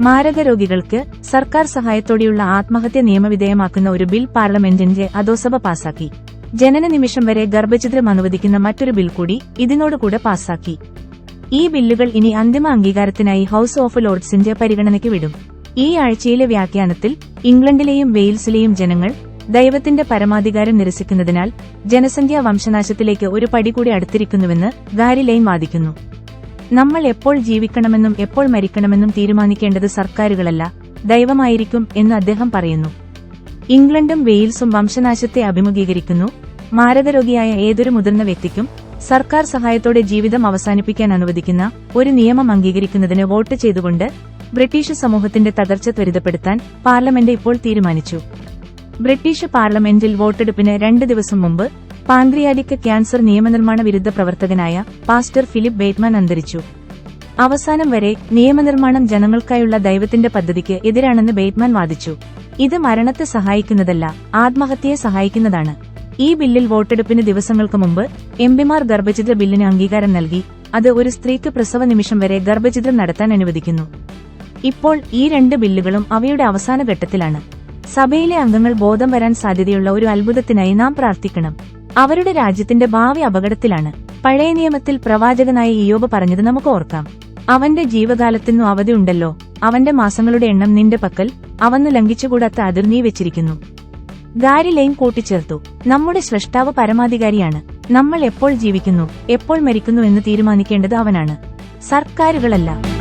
മാരക രോഗികൾക്ക് സർക്കാർ സഹായത്തോടെയുള്ള ആത്മഹത്യ നിയമവിധേയമാക്കുന്ന ഒരു ബിൽ പാർലമെന്റിന്റെ അധോസഭ പാസാക്കി. ജനന നിമിഷം വരെ ഗർഭഛിദ്രം അനുവദിക്കുന്ന മറ്റൊരു ബിൽ കൂടി ഇതിനോടുകൂടെ പാസാക്കി. ഈ ബില്ലുകൾ ഇനി അന്തിമ അംഗീകാരത്തിനായി ഹൌസ് ഓഫ് ലോർഡ്സിന്റെ പരിഗണനയ്ക്ക് വിടും. ഈ ആഴ്ചയിലെ വ്യാഖ്യാനത്തിൽ ഇംഗ്ലണ്ടിലെയും വെയിൽസിലെയും ജനങ്ങൾ ദൈവത്തിന്റെ പരമാധികാരം നിരസിക്കുന്നതിനാൽ ജനസംഖ്യാ വംശനാശത്തിലേക്ക് ഒരു പടി കൂടി അടുത്തിരിക്കുന്നുവെന്ന് ഗാരി ലൈൻ വാദിക്കുന്നു. നമ്മൾ എപ്പോൾ ജീവിക്കണമെന്നും എപ്പോൾ മരിക്കണമെന്നും തീരുമാനിക്കേണ്ടത് സർക്കാരുകളല്ല. ദൈവമായിരിക്കും എന്ന് അദ്ദേഹം പറയുന്നു. ഇംഗ്ലണ്ടും വെയിൽസും വംശനാശത്തെ അഭിമുഖീകരിക്കുന്നു. മാരകരോഗിയായ ഏതൊരു മുതിർന്ന വ്യക്തിക്കും സർക്കാർ സഹായത്തോടെ ജീവിതം അവസാനിപ്പിക്കാൻ അനുവദിക്കുന്ന ഒരു നിയമം അംഗീകരിക്കുന്നതിന് വോട്ട് ചെയ്തുകൊണ്ട് ബ്രിട്ടീഷ് സമൂഹത്തിന്റെ തകർച്ച ത്വരിതപ്പെടുത്താൻ പാർലമെന്റ് ഇപ്പോൾ തീരുമാനിച്ചു. ബ്രിട്ടീഷ് പാർലമെന്റിൽ വോട്ടെടുപ്പിന് രണ്ട് ദിവസം മുമ്പ് പാൻക്രിയാറ്റിക് ക്യാൻസർ നിയമനിർമ്മാണ വിരുദ്ധ പ്രവർത്തകനായ പാസ്റ്റർ ഫിലിപ്പ് ബേറ്റ്മാൻ അന്തരിച്ചു. അവസാനം വരെ നിയമനിർമ്മാണം ജനങ്ങൾക്കായുള്ള ദൈവത്തിന്റെ പദ്ധതിക്ക് എതിരാണെന്ന് ബേറ്റ്മാൻ വാദിച്ചു. ഇത് മരണത്തെ സഹായിക്കുന്നതല്ല ആത്മഹത്യയെ സഹായിക്കുന്നതാണ്. ഈ ബില്ലിൽ വോട്ടെടുപ്പിന് ദിവസങ്ങൾക്ക് മുമ്പ് എംപിമാർ ഗർഭചിത്ര ബില്ലിന് അംഗീകാരം നൽകി അത് ഒരു സ്ത്രീക്ക് പ്രസവ നിമിഷം വരെ ഗർഭചിത്രം നടത്താൻ അനുവദിക്കുന്നു. ഇപ്പോൾ ഈ രണ്ട് ബില്ലുകളും അവയുടെ അവസാന ഘട്ടത്തിലാണ്. സഭയിലെ അംഗങ്ങൾ ബോധം വരാൻ സാധ്യതയുള്ള ഒരു അത്ഭുതത്തിനായി നാം പ്രാർത്ഥിക്കണം. അവരുടെ രാജ്യത്തിന്റെ ഭാവി അപകടത്തിലാണ്. പഴയ നിയമത്തിൽ പ്രവാചകനായ ഇയോബ് പറഞ്ഞത് നമുക്ക് ഓർക്കാം. അവന്റെ ജീവകാലത്തിനു അവധിയുണ്ടല്ലോ അവന്റെ മാസങ്ങളുടെ എണ്ണം നിന്റെ പക്കൽ അവന്നു ലംഘിച്ചുകൂടാത്ത അതിർ നീ വെച്ചിരിക്കുന്നു. ഗാരി ലൈൻ കൂട്ടിച്ചേർത്തു. നമ്മുടെ സ്രഷ്ടാവ് പരമാധികാരിയാണ്. നമ്മൾ എപ്പോൾ ജീവിക്കുന്നു എപ്പോൾ മരിക്കുന്നു എന്ന് തീരുമാനിക്കേണ്ടത് അവനാണ്. സർക്കാരുകളല്ല.